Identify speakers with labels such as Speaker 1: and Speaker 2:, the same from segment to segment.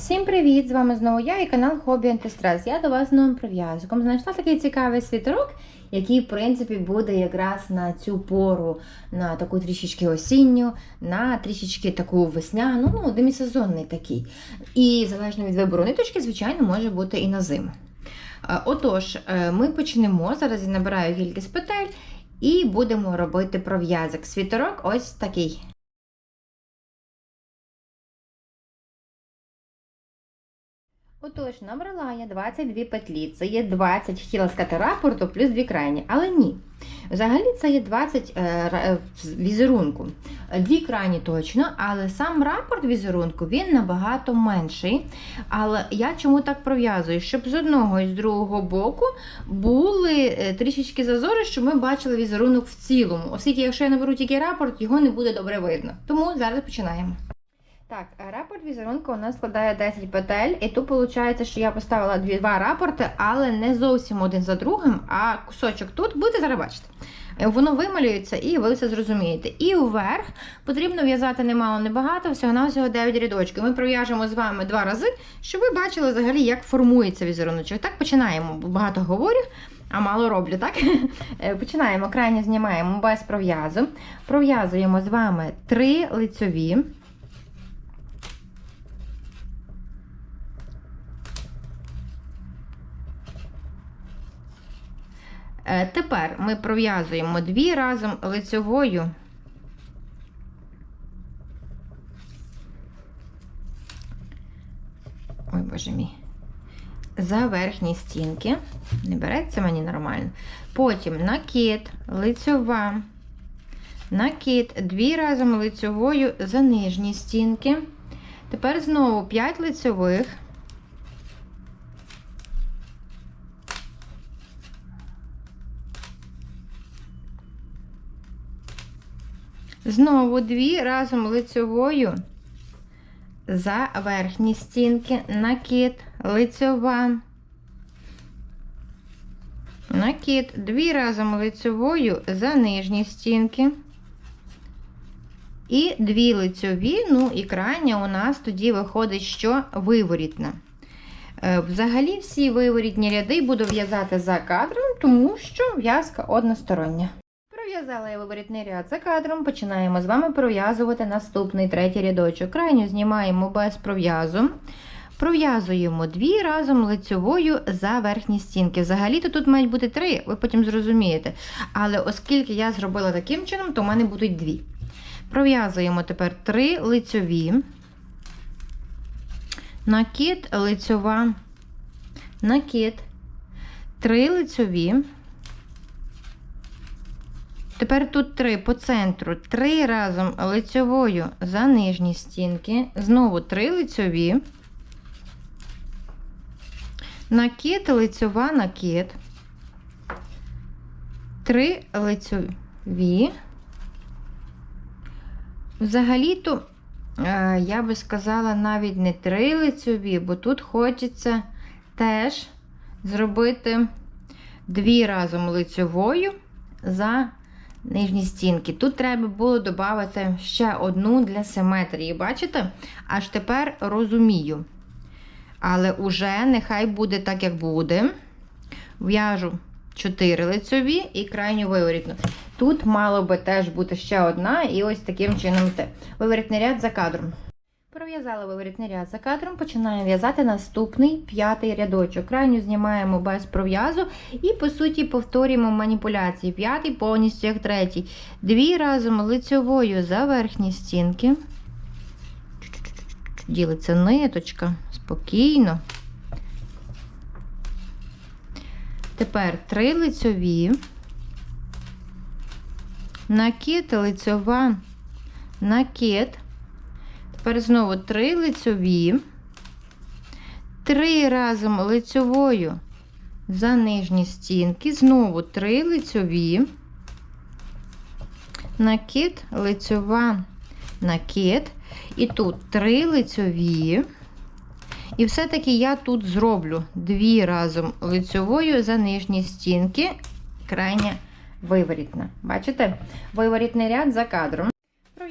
Speaker 1: Всім привіт! З вами знову я і канал Хобі Антистрес. Я до вас з новим прив'язком. Знайшла такий цікавий світерок, який, в принципі, буде якраз на цю пору, на таку трішечки осінню, на трішечки таку весняну, ну, демісезонний такий. І залежно від вибору ниточки, звичайно, може бути і на зиму. Е, Отож, е, ми почнемо. Зараз я набираю кількість петель і будемо робити пров'язок. Світерок ось такий. Отож, набрала я 22 петлі. Це є 20, хотіла сказати рапорту плюс дві крайні, але ні. Взагалі це є 20 е, е, візерунку. Дві крайні точно, але сам рапорт візерунку він набагато менший. Але я чому так пров'язую? Щоб з одного і з другого боку були е, трішечки зазори, щоб ми бачили візерунок в цілому. Оскільки, якщо я наберу тільки рапорт, його не буде добре видно. Тому зараз починаємо. Так, рапорт візерунку у нас складає 10 петель, і тут виходить, що я поставила два рапорти, але не зовсім один за другим, а кусочок тут будете зараз бачити. Е, Воно вималюється і ви все зрозумієте. І вверх потрібно в'язати немало небагато, всього-навсього 9 рядочків. Ми пров'яжемо з вами два рази, щоб ви бачили взагалі, як формується візеруночок. Так, починаємо. Багато говорю, а мало роблю, так? Е, Починаємо, крайні знімаємо без пров'язу. Пров'язуємо з вами три лицьові. Тепер ми пров'язуємо дві разом лицьовою. Ой, боже мій. За верхні стінки. Не береться мені нормально. Потім накид, лицьова, накид, дві разом лицьовою за нижні стінки. Тепер знову 5 лицьових. Знову дві разом лицьовою за верхні стінки, накид, лицьова, накид, дві разом лицьовою за нижні стінки. І дві лицьові, ну і крайня у нас тоді виходить, що виворітна. Е, Взагалі всі виворітні ряди буду в'язати за кадром, тому що в'язка одностороння. Пров'язала я виворітний ряд за кадром. Починаємо з вами пров'язувати наступний третій рядочок. Крайню знімаємо без пров'язу. Пров'язуємо дві разом лицьовою за верхні стінки. Взагалі-то тут мають бути три, ви потім зрозумієте. Але оскільки я зробила таким чином, то в мене будуть дві. Пров'язуємо тепер три лицьові, накид, лицьова, накид, три лицьові. Тепер тут три по центру, три разом лицьовою за нижні стінки, знову три лицьові, накид, лицьова, накид, три лицьові. Взагалі-то, е, я би сказала, навіть не три лицьові, бо тут хочеться теж зробити дві разом лицьовою за нижні стінки. Тут треба було додати ще одну для симетрії. Бачите? Аж тепер розумію. Але уже нехай буде так, як буде. В'яжу 4 лицьові і крайню виворітну. Тут мало би теж бути ще одна, і ось таким чином те. Виворітний ряд за кадром. Пров'язала виворітний ряд за кадром, починаємо в'язати наступний п'ятий рядочок. Крайню знімаємо без пров'язу і, по суті, повторюємо маніпуляції. П'ятий повністю як третій. Дві разом лицьовою за верхні стінки. Ділиться ниточка. Спокійно. Тепер три лицьові. Накид, лицьова, накид. Тепер знову три лицьові, три разом лицьовою за нижні стінки, знову три лицьові, накид, лицьова, накид. І тут три лицьові. І все-таки я тут зроблю дві разом лицьовою за нижні стінки, крайня виворітна. Бачите? Виворітний ряд за кадром.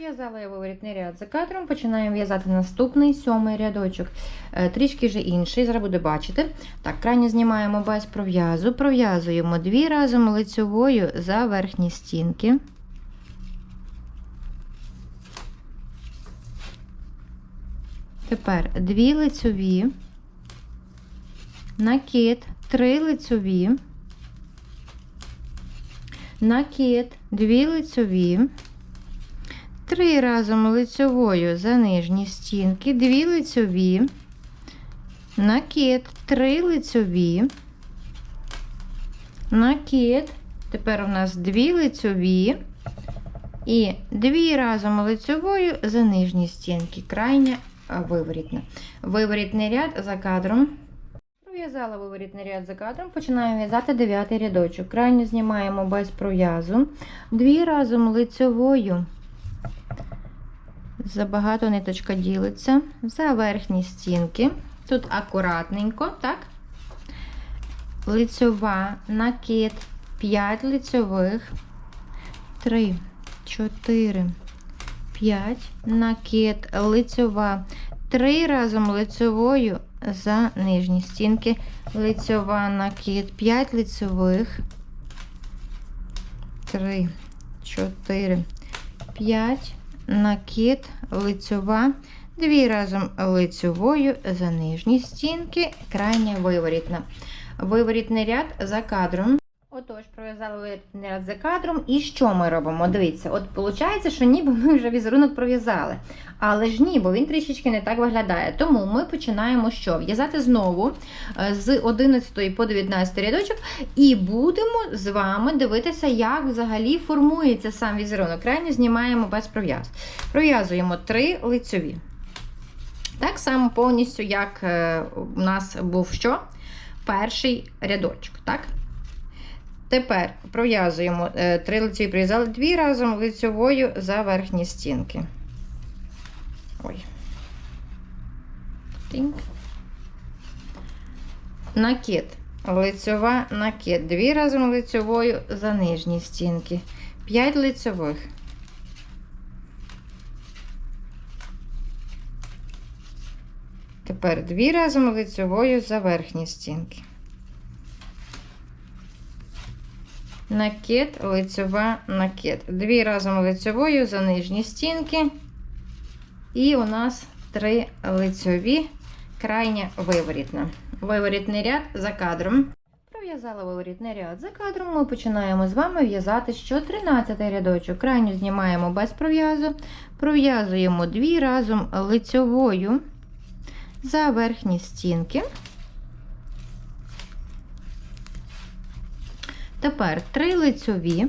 Speaker 1: Пров'язала я виворітний ряд за кадром, починаємо в'язати наступний сьомий рядочок. Е, Трішки вже інший, зараз буде бачити. Так, крайні знімаємо без пров'язу, пров'язуємо дві разом лицьовою за верхні стінки. Тепер дві лицьові, накид, три лицьові, накид, дві лицьові. Три разом лицьовою за нижні стінки, дві лицьові, накид, три лицьові, накид. Тепер у нас дві лицьові і дві разом лицьовою за нижні стінки. Крайня виворітна. Виворітний ряд за кадром. Пров'язала виворітний ряд за кадром, починаємо в'язати дев'ятий рядочок. Крайню знімаємо без пров'язу, дві разом лицьовою. Забагато ниточка ділиться. За верхні стінки. Тут акуратненько, так? Лицьова, накид, 5 лицьових, 3, 4, 5, накид, лицьова, 3 разом лицьовою за нижні стінки, лицьова, накид, 5 лицьових, 3, 4, 5, накид, лицьова, дві разом лицьовою за нижні стінки, крайня виворітна. Виворітний ряд за кадром. Отож, пров'язали виворітний за кадром. І що ми робимо? Дивіться, от виходить, що ніби ми вже візерунок пров'язали. Але ж ні, бо він трішечки не так виглядає. Тому ми починаємо що? В'язати знову е, з 11 по 19 рядочок, і будемо з вами дивитися, як взагалі формується сам візерунок. Крайньо знімаємо без пров'яз. Пров'язуємо 3 лицьові. Так само повністю, як е, у нас був що? Перший рядочок. так? Тепер пров'язуємо е, три лицеві прив'язали дві разом лицьовою за верхні стінки. Ой. Тинк. Накид. Лицьова накид. Дві разом лицьовою за нижні стінки. 5 лицьових. Тепер дві разом лицьовою за верхні стінки. Накид, лицьова, накид. Дві разом лицьовою за нижні стінки. І у нас три лицьові, крайня виворітна. Виворітний ряд за кадром. Пров'язала виворітний ряд за кадром. Ми починаємо з вами в'язати що 13 рядочок. Крайню знімаємо без пров'язу. Пров'язуємо дві разом лицьовою за верхні стінки. Тепер три лицьові,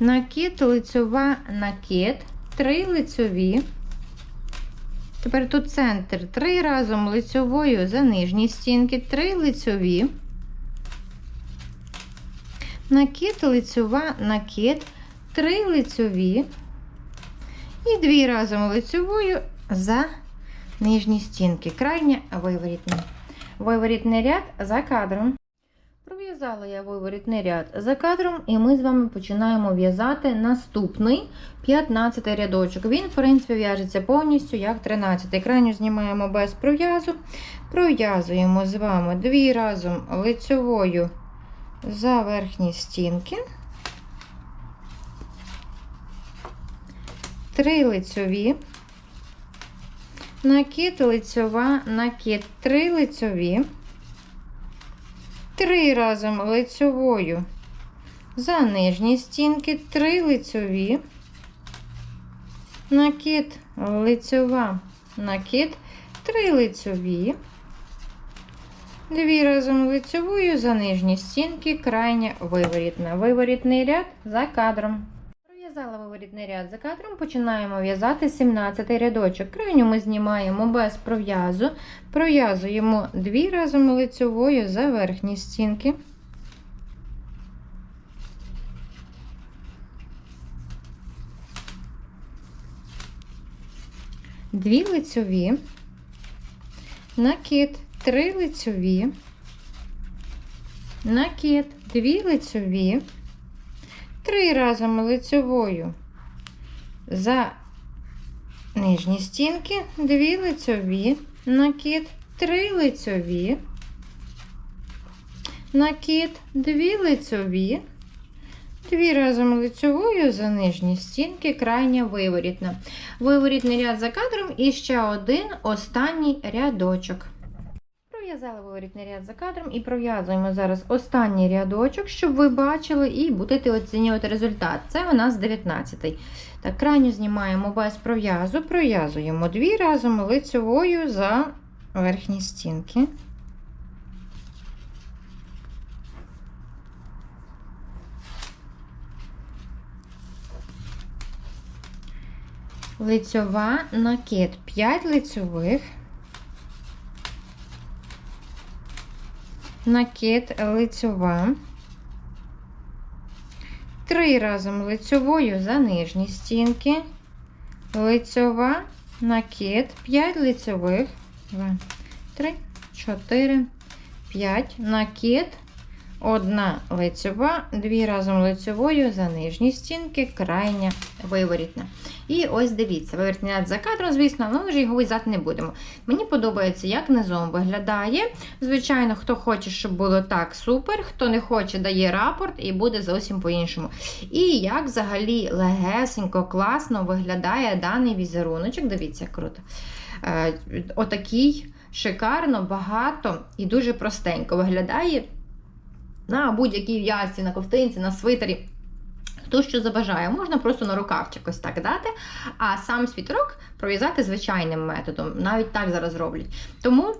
Speaker 1: накид, лицьова, накид, три лицьові. Тепер тут центр. Три разом лицьовою за нижні стінки, три лицьові, накид, лицьова, накид, три лицьові. І дві разом лицьовою за нижні стінки. Крайня виворітна. Виворітний ряд за кадром. Пров'язала я виворітний ряд за кадром, і ми з вами починаємо в'язати наступний 15 рядочок. Він, в принципі, в'яжеться повністю як 13. Крайню знімаємо без пров'язу. Пров'язуємо з вами дві разом лицьовою за верхні стінки. Три лицьові. Накид, лицьова, накид, три лицьові, три разом лицьовою. За нижні стінки, три лицьові, накид, лицьова, накид, три лицьові, дві разом лицьовою. За нижні стінки, крайня виворітна. Виворітний ряд за кадром. Пров'язала виворітний ряд за кадром, починаємо в'язати 17 рядочок. Крайню ми знімаємо без пров'язу, пров'язуємо дві разом лицьовою за верхні стінки. Дві лицьові, накид, три лицьові, накид, дві лицьові, Три разом лицьовою за нижні стінки, дві лицьові, накид, три лицьові, накид, дві лицьові, дві разом лицьовою за нижні стінки, крайня виворітна. Виворітний ряд за кадром і ще один останній рядочок. Пров'язали виворітний ряд за кадром і пров'язуємо зараз останній рядочок, щоб ви бачили і будете оцінювати результат. Це у нас 19-й. Так, крайню знімаємо без пров'язу, пров'язуємо дві разом лицьовою за верхні стінки. Лицьова накид 5 лицьових. Накид лицьова. Три разом лицьовою за нижні стінки. Лицьова, накид, 5 лицьових. 2, 3, 4, 5, накид, одна лицьова, дві разом лицьовою за нижні стінки, крайня виворітна. І ось дивіться, виворітний ряд за кадром, звісно, але ми вже його в'язати не будемо. Мені подобається, як низом виглядає. Звичайно, хто хоче, щоб було так, супер. Хто не хоче, дає рапорт і буде зовсім по-іншому. І як взагалі легесенько, класно виглядає даний візеруночок. Дивіться, круто. Е, Отакий шикарно, багато і дуже простенько виглядає на будь-якій в'язці, на ковтинці, на свитері. Хто що забажає, можна просто на рукавчик ось так дати, а сам світерок пров'язати звичайним методом. Навіть так зараз роблять. Тому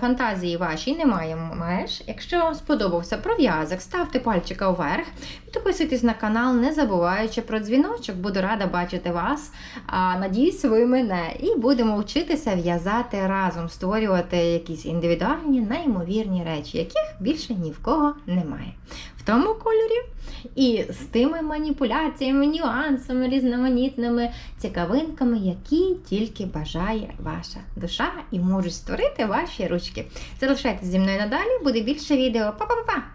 Speaker 1: фантазії вашій немає меж. Якщо вам сподобався пров'язок, ставте пальчика вверх, підписуйтесь на канал, не забуваючи про дзвіночок. Буду рада бачити вас. А, надіюсь, ви мене. І будемо вчитися в'язати разом, створювати якісь індивідуальні, неймовірні речі, яких більше ні в кого немає. В тому кольорі і з тими маніпуляціями, нюансами, різноманітними цікавинками, які тільки бажає ваша душа і можуть створити ваші ручки. Залишайтесь зі мною надалі, буде більше відео. Па-па-па-па!